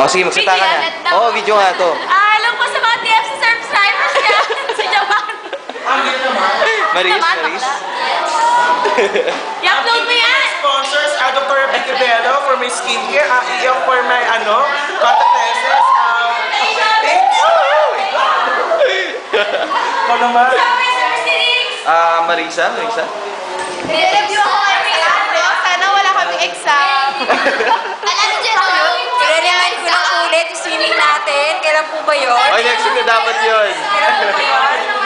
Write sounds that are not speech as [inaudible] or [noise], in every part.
Oh, sige, magsalita ka na. Oo, oh, video nga to. [laughs] Ah, alam ko sa mga TFC subscribers niya sa Japan. Maris, Naman, Maris. bakla. [laughs] I-upload mo yan. Sponsors, uh, Dr. Rebecca Bello for my skincare, uh, iyo for my ano, contact lenses. Um, thank you! Ikaw naman. Ah, Marisa, Marisa. Nire-review ako ano. Sana wala kaming exam. Na dapat yun.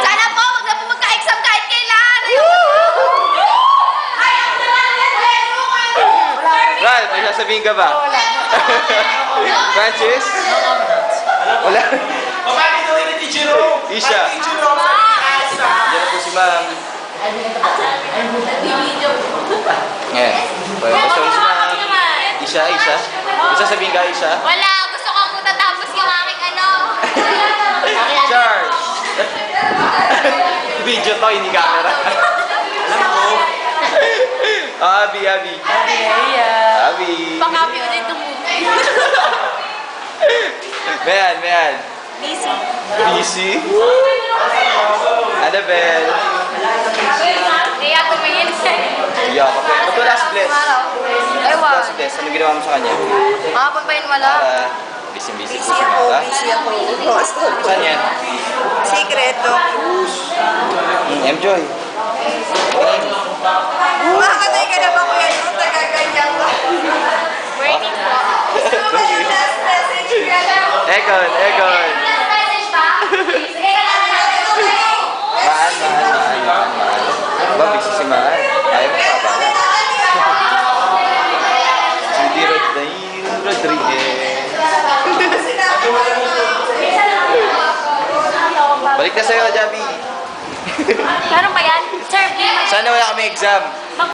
Sana po, wag na po magka-exam kahit kailan. Ral, may sasabihin ka ba? Francis? Wala. Pabati daw yun ni Jerome. Isha. Jerome sa Asa. Diyan po si ma'am. Ngayon. Basta mo si ma'am. Isha, Isha. May sasabihin ka, Isha? Wala, gusto ko po tatapos yung aking ano. Charge! Video to, hindi camera. [laughs] Alam ko. Ah, Abi, Abi. Abi. Pang-happy ulit ng movie. [laughs] Mayan, mayan. Busy. Busy. Annabelle. Kaya tumingin sa'yo. Iyak ako. Ba't wala si Bless? Ewan. Wala si Bless. Ano ginawa mo sa kanya? Hapon pa yun wala. Busy-busy po Busy si ako, Mata. busy ako. Basta. Saan yan? Secret, no? Mm, Enjoy. Makakatay ka na ba, kuya? Yung tagaganyan ka. Morning po. Gusto mo ba yung last message, kuya? Egon, Egon. Last message pa? Sige ka lang. Maan, maan, maan. Ba, busy si Maan. Ayaw mo pa ba? Judy Rodriguez. Rodriguez. Balik na sa'yo, Javi. Meron pa yan? Sir, Sana wala kami exam.